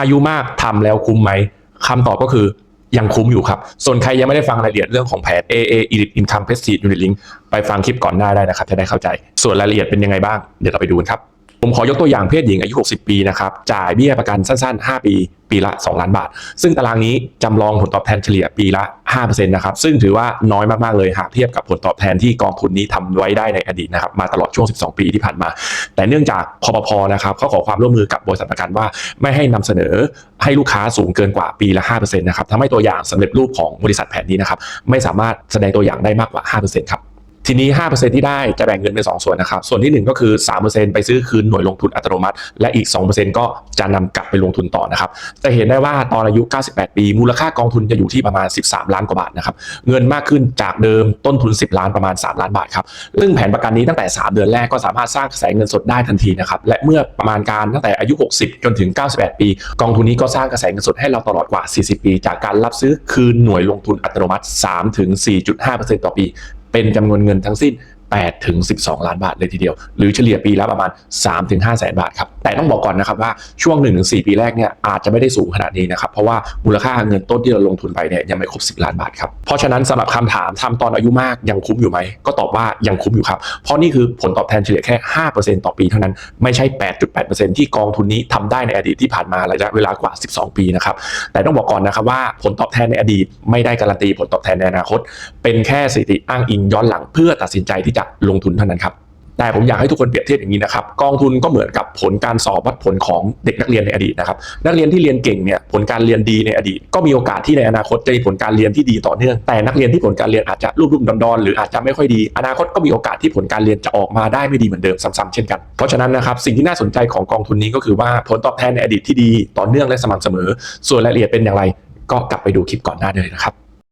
อายุมากทำแล้วคุ้มไหมคำตอบก็คือยังคุ้มอยู่ครับ ส่วนใครยังไม่ได้ฟังรายละเอียดเรื่องของแผน AA Elite Income Prestige Unit Link ไปฟังคลิปก่อนหน้าได้นะครับ จะได้เข้าใจ ส่วนรายละเอียดเป็นยังไงบ้าง เดี๋ยวเราไปดูกันครับ ผมขอยกตัวอย่างเพศหญิงอายุ 60 ปีนะครับ จ่ายเบี้ยประกันสั้น ๆ 5 ปี ปีละ 2 ล้านบาท ซึ่งตารางนี้จำลองผลตอบแทนเฉลี่ยปีละ 5%นะครับ ซึ่งถือว่าน้อยมาก ๆ เลยหากเทียบกับผลตอบแทนที่กองทุนนี้ทำไว้ได้ในอดีตนะครับ มาตลอดช่วง 12 ปีที่ผ่านมา แต่เนื่องจากคอปพนะครับเขาขอความร่วมมือกับบริษัทประกันว่า ไม่ให้นำเสนอให้ลูกค้าสูงเกินกว่าปีละ 5%นะครับทำให้ตัวอย่างสำเร็จรูปของบริษัทแผนนี้นะครับไม่สามารถแสดงตัวอย่างได้มากกว่า 5%ครับ ทีนี้ 5%ที่ได้จะแบ่งเงินเป็น 2 ส่วนนะครับ ส่วนที่ 1 ก็คือ 3%ไปซื้อคืนหน่วยลงทุนอัตโนมัติ และอีก 2%ก็จะนำกลับไปลงทุนต่อนะครับจะเห็นได้ว่าตอนอายุ 98 ปี มูลค่ากองทุนจะอยู่ที่ประมาณ 13 ล้านกว่าบาทนะครับเงินมากขึ้นจากเดิมต้นทุน 10 ล้านประมาณ 3 ล้านบาทครับซึ่งแผนประกันนี้ตั้งแต่ 3 เดือนแรกก็สามารถสร้างกระแสเงินสดได้ทันทีนะครับและเมื่อประมาณการตั้งแต่อายุ 60 จนถึง 98 ปี กองทุนนี้ก็สร้างกระแสเงินสดให้เราตลอดกว่า 40 ปี จากการรับซื้อคืนหน่วยลงทุนอัตโนมัติ 3-4.5%ต่อปี เป็นจำนวนเงินทั้งสิ้น 8ถึง12 ล้านบาทเลยทีเดียว หรือเฉลี่ยปีละประมาณ 3 ถึง5แสนบาทครับ แต่ต้องบอกก่อนนะครับว่าช่วง1ถึง4ปีแรกเนี่ยอาจจะไม่ได้สูงขนาดนี้นะครับ เพราะว่ามูลค่าเงินต้นที่เราลงทุนไปเนี่ยยังไม่ครบ 10 ล้านบาทครับ เพราะฉะนั้นสำหรับคำถามทำตอนอายุมากยังคุ้มอยู่ไหม ก็ตอบว่ายังคุ้มอยู่ครับ เพราะนี่คือผลตอบแทนเฉลี่ยแค่ 5%ต่อปีเท่านั้น ไม่ใช่ 8.8%ที่กองทุนนี้ทำได้ในอดีตที่ผ่านมาระยะเวลากว่า 12 ปีนะครับ แต่ต้องบอกก่อนนะครับว่าผลตอบแทนในอดีตไม่ได้การันตีผลตอบแทนในอนาคต เป็นแค่สถิติอ้างอิงย้อนหลังเพื่อตัดสินใจที่จะลงทุนเท่านั้นครับแต่ผมอยากให้ทุกคนเปรียบเทียบอย่างนี้นะครับกองทุนก็เหมือนกับผลการสอบวัดผลของเด็กนักเรียนในอดีตนะครับนักเรียนที่เรียนเก่งเนี่ยผลการเรียนดีในอดีต ก็มีโอกาสที่ในอนาคตจะมีผลการเรียนที่ดีต่อเนื่องแต่นักเรียนที่ผลการเรียนอาจจะรูปรุ่มดอนๆหรืออาจจะไม่ค่อยดี อนาคตก็มีโอกาสที่ผลการเรียนจะออกมาได้ไม่ดีเหมือนเดิมซ้ำๆเช่นกันเพราะฉะนั้นนะครับสิ่งที่น่าสนใจของกองทุนนี้ก็คือว่าผลตอบแทนในอดีตที่ดีต่อเนื่องและสม่ำเสมอ ส่วนรายละเอียดเป็นอย่างไร ก็กลับไปดูคลิปก่อนหน้าเลยนะครับ